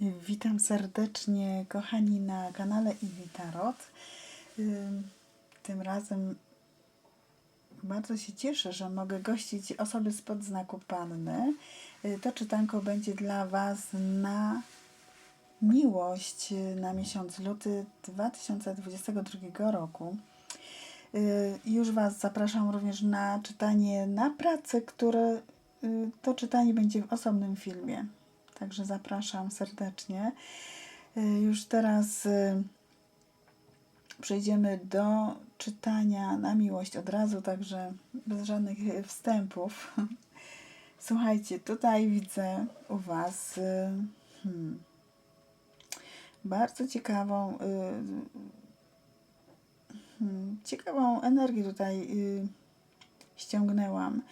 Witam serdecznie, kochani, na kanale Iwi Tarot. Ym, Tym razem bardzo się cieszę, że mogę gościć osoby spod znaku Panny. Y, To czytanko będzie dla Was na miłość y, na miesiąc luty 2022 roku. Y, Już Was zapraszam również na czytanie na pracę, które to czytanie będzie w osobnym filmie. Także zapraszam serdecznie. Y, Już teraz y, przejdziemy do czytania na miłość od razu, także bez żadnych y, wstępów. Słuchajcie, tutaj widzę u Was hmm, bardzo ciekawą, hmm, ciekawą energię tutaj ściągnęłam.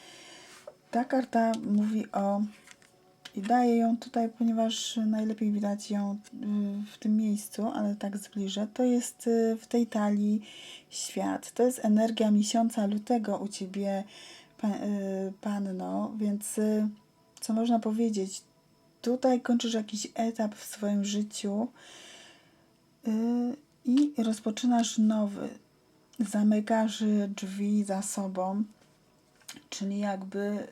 Ta karta mówi o i daję ją tutaj, ponieważ najlepiej widać ją w tym miejscu, ale tak zbliżę. To jest y, w tej talii świat. To jest energia miesiąca lutego u ciebie, y, panno, więc y, co można powiedzieć? Tutaj kończysz jakiś etap w swoim życiu i rozpoczynasz nowy. Zamykasz drzwi za sobą, czyli jakby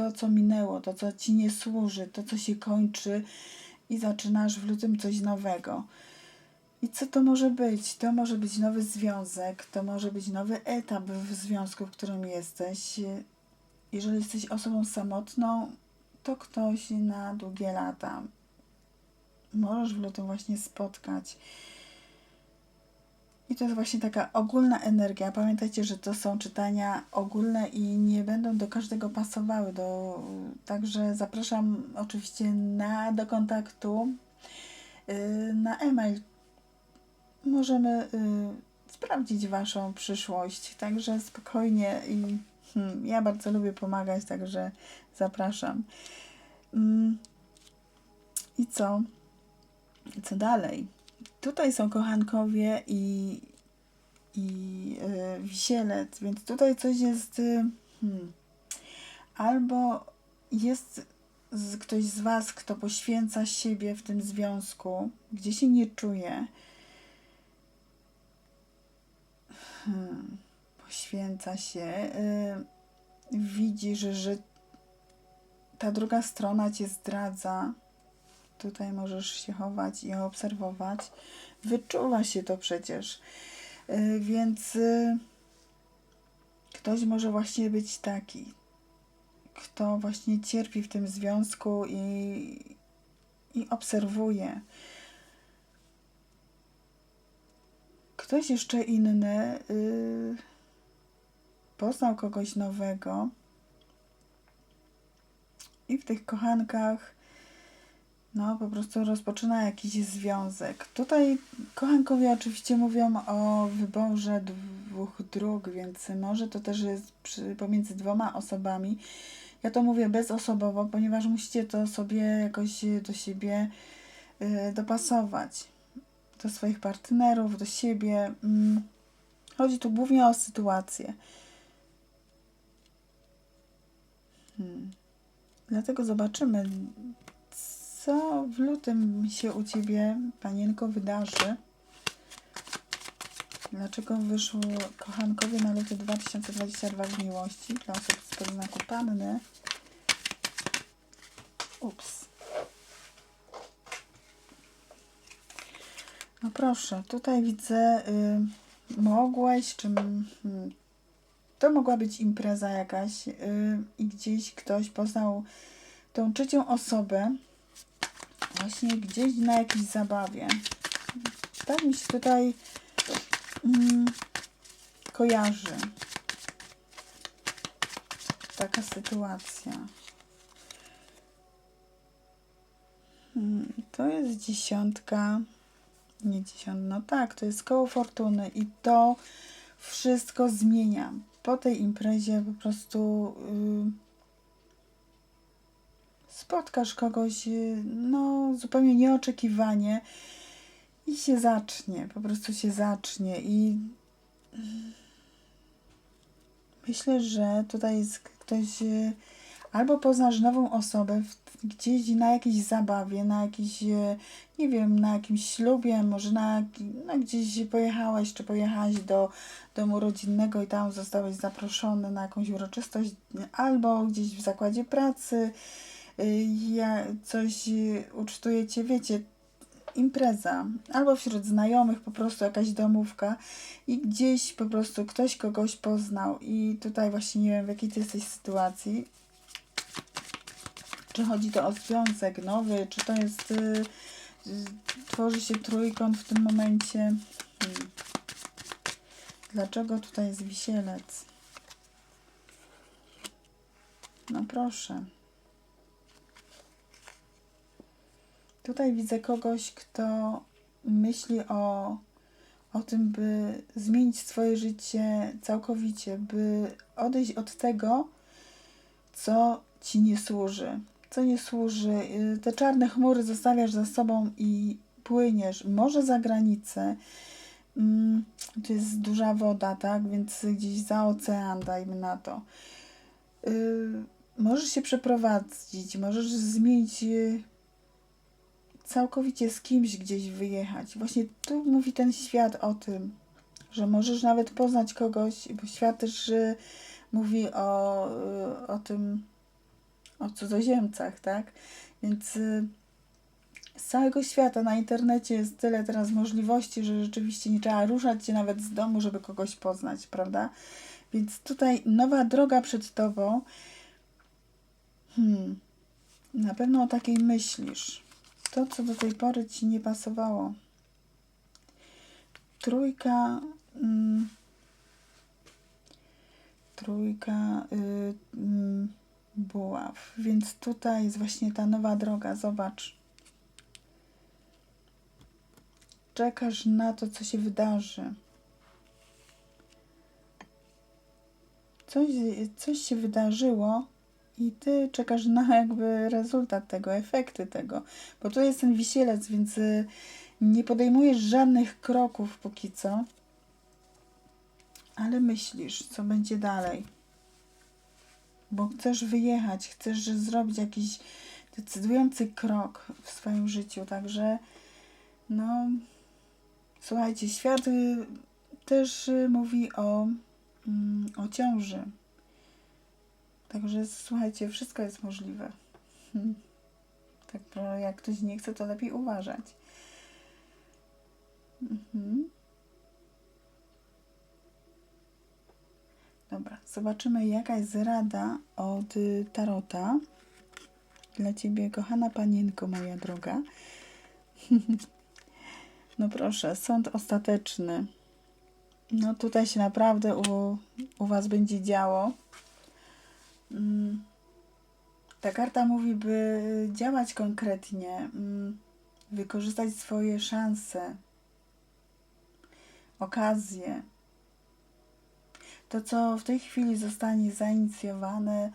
to, co minęło, to, co ci nie służy, to, co się kończy i zaczynasz w lutym coś nowego. I co to może być? To może być nowy związek, to może być nowy etap w związku, w którym jesteś. Jeżeli jesteś osobą samotną, to ktoś na długie lata. Możesz w lutym właśnie spotkać. I to jest właśnie taka ogólna energia. Pamiętajcie, że to są czytania ogólne i nie będą do każdego pasowały. Do... Także zapraszam oczywiście na, do kontaktu yy, na e-mail. Możemy yy, sprawdzić Waszą przyszłość. Także spokojnie i hmm, ja bardzo lubię pomagać, także zapraszam. Mm. I co? I co dalej? Tutaj są kochankowie i, i yy, wisielec, więc tutaj coś jest. Yy, hmm, albo jest z, ktoś z Was, kto poświęca siebie w tym związku, gdzie się nie czuje. Hmm, poświęca się. Yy, widzisz, że ta druga strona cię zdradza. Tutaj możesz się chować i obserwować. Wyczuwa się to przecież. Yy, Więc yy, ktoś może właśnie być taki, kto właśnie cierpi w tym związku i, i obserwuje. Ktoś jeszcze inny yy, poznał kogoś nowego i w tych kochankach no po prostu rozpoczyna jakiś związek. Tutaj kochankowie oczywiście mówią o wyborze dwóch dróg, więc może to też jest przy, pomiędzy dwoma osobami. Ja to mówię bezosobowo, ponieważ musicie to sobie jakoś do siebie y, dopasować. Do swoich partnerów, do siebie. Mm. Chodzi tu głównie o sytuację. Hmm. Dlatego zobaczymy, co w lutym się u Ciebie, Panienko, wydarzy. Dlaczego wyszło kochankowie na luty 2022 w miłości dla osób z znaku Panny? Ups. No proszę, tutaj widzę, y, mogłeś, czy mm, to mogła być impreza jakaś y, i gdzieś ktoś poznał tą trzecią osobę właśnie gdzieś na jakiejś zabawie. Tak mi się tutaj mm, kojarzy taka sytuacja. Hmm, to jest dziesiątka. Nie dziesiątka, no tak, to jest koło fortuny i to wszystko zmienia. Po tej imprezie po prostu yy, spotkasz kogoś, yy, no zupełnie nieoczekiwanie i się zacznie, po prostu się zacznie i myślę, że tutaj jest ktoś yy, Albo poznasz nową osobę gdzieś na jakiejś zabawie, na jakiejś, e, nie wiem, na jakimś ślubie, może na, no, gdzieś pojechałeś czy pojechałaś do domu rodzinnego i tam zostałeś zaproszony na jakąś uroczystość, albo gdzieś w zakładzie pracy, y, ja, coś y, ucztujecie, wiecie, impreza, albo wśród znajomych po prostu jakaś domówka i gdzieś po prostu ktoś kogoś poznał i tutaj właśnie nie wiem w jakiej ty jesteś sytuacji. Czy chodzi to o związek nowy, czy to jest, y, y, tworzy się trójkąt w tym momencie. Hmm. Dlaczego tutaj jest wisielec? No proszę. Tutaj widzę kogoś, kto myśli o, o tym, by zmienić swoje życie całkowicie, by odejść od tego, co ci nie służy. Co nie służy. Y, Te czarne chmury zostawiasz za sobą i płyniesz. Może za granicę. Mm, To jest duża woda, tak? Więc gdzieś za ocean, dajmy na to. Yy, możesz się przeprowadzić, możesz zmienić yy, całkowicie z kimś gdzieś wyjechać. Właśnie tu mówi ten świat o tym, że możesz nawet poznać kogoś, bo świat też mówi o, o tym, o cudzoziemcach, tak? Więc yy, z całego świata na internecie jest tyle teraz możliwości, że rzeczywiście nie trzeba ruszać się nawet z domu, żeby kogoś poznać, prawda? Więc tutaj nowa droga przed tobą. Hmm. Na pewno o takiej myślisz. To, co do tej pory ci nie pasowało. Trójka. Mm, trójka y, mm, buław. Więc tutaj jest właśnie ta nowa droga. Zobacz. Czekasz na to, co się wydarzy. coś, coś się wydarzyło i ty czekasz na jakby rezultat tego, efekty tego. Bo tu jest ten wisielec, więc y, nie podejmujesz żadnych kroków póki co, ale myślisz, co będzie dalej. Bo chcesz wyjechać, chcesz zrobić jakiś decydujący krok w swoim życiu, także no słuchajcie, świat y, też y, mówi o mm, o ciąży. Także słuchajcie, wszystko jest możliwe. Hmm. Tak, jak ktoś nie chce, to lepiej uważać. Mhm. Dobra, zobaczymy jaka jest rada od Tarota. Dla Ciebie, kochana panienko, moja droga. no proszę, sąd ostateczny. No tutaj się naprawdę u, u Was będzie działo. Mm. Ta karta mówi, by działać konkretnie, mm, wykorzystać swoje szanse, okazje. To, co w tej chwili zostanie zainicjowane,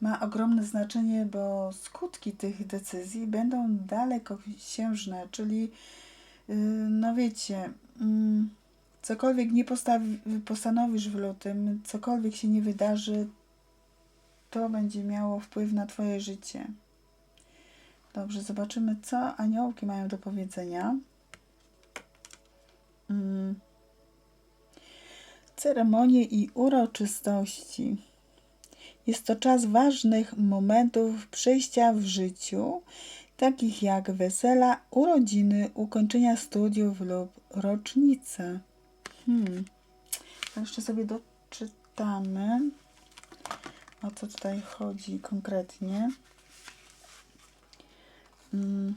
ma ogromne znaczenie, bo skutki tych decyzji będą dalekosiężne, czyli, yy, no wiecie, mm, cokolwiek nie postanowisz w lutym, cokolwiek się nie wydarzy, to będzie miało wpływ na Twoje życie. Dobrze, zobaczymy, co aniołki mają do powiedzenia. Mm. Ceremonie i uroczystości. Jest to czas ważnych momentów przejścia w życiu, takich jak wesela, urodziny, ukończenia studiów lub rocznice. Hmm. Jeszcze sobie doczytamy, o co tutaj chodzi konkretnie. Hmm.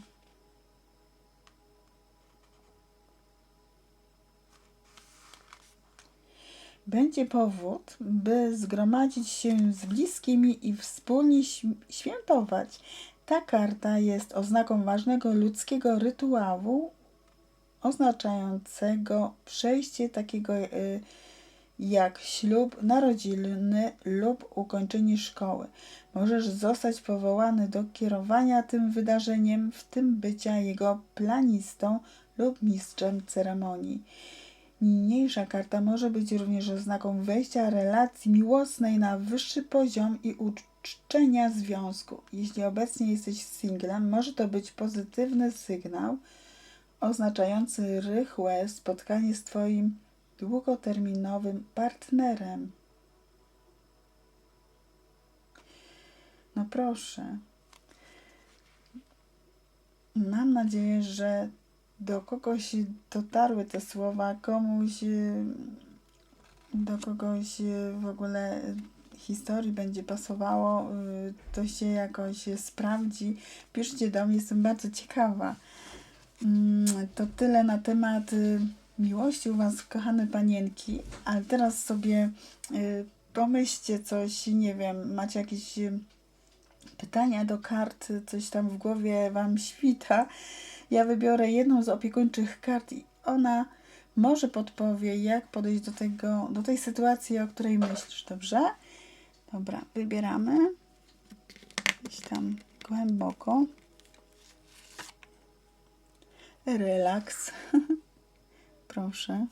Będzie powód, by zgromadzić się z bliskimi i wspólnie świętować. Ta karta jest oznaką ważnego ludzkiego rytuału oznaczającego przejście takiego y, jak ślub, narodziny lub ukończenie szkoły. Możesz zostać powołany do kierowania tym wydarzeniem, w tym bycia jego planistą lub mistrzem ceremonii. Niniejsza karta może być również oznaką wejścia relacji miłosnej na wyższy poziom i czczenia związku. Jeśli obecnie jesteś singlem, może to być pozytywny sygnał oznaczający rychłe spotkanie z Twoim długoterminowym partnerem. No proszę. Mam nadzieję, że do kogoś dotarły te słowa, komuś, y, do kogoś y, w ogóle historii będzie pasowało, y, to się jakoś sprawdzi. Piszcie do mnie, jestem bardzo ciekawa. Mm, To tyle na temat miłości u Was, kochane panienki, ale teraz sobie y, pomyślcie coś, nie wiem, macie jakieś y, pytania do kart, coś tam w głowie Wam świta. Ja wybiorę jedną z opiekuńczych kart i ona może podpowie, jak podejść do, tego, do tej sytuacji, o której myślisz, dobrze? Dobra, wybieramy. Gdzieś tam głęboko. Relaks. Proszę.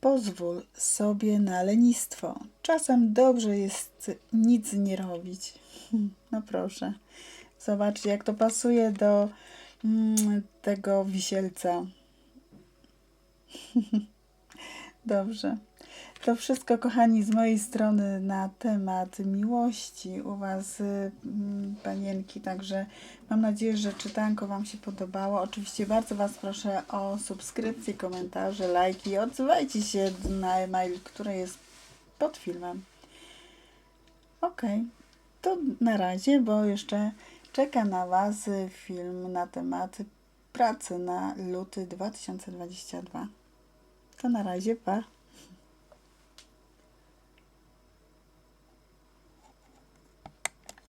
Pozwól sobie na lenistwo. Czasem dobrze jest nic nie robić. No proszę. Zobaczcie, jak to pasuje do mm, tego wisielca. Dobrze. To wszystko, kochani, z mojej strony na temat miłości u Was, y, mm, panienki. Także mam nadzieję, że czytanko Wam się podobało. Oczywiście bardzo Was proszę o subskrypcję, komentarze, lajki. Odzywajcie się na e-mail, który jest pod filmem. Ok, to na razie, bo jeszcze czeka na Was film na temat pracy na luty 2022. To na razie, pa.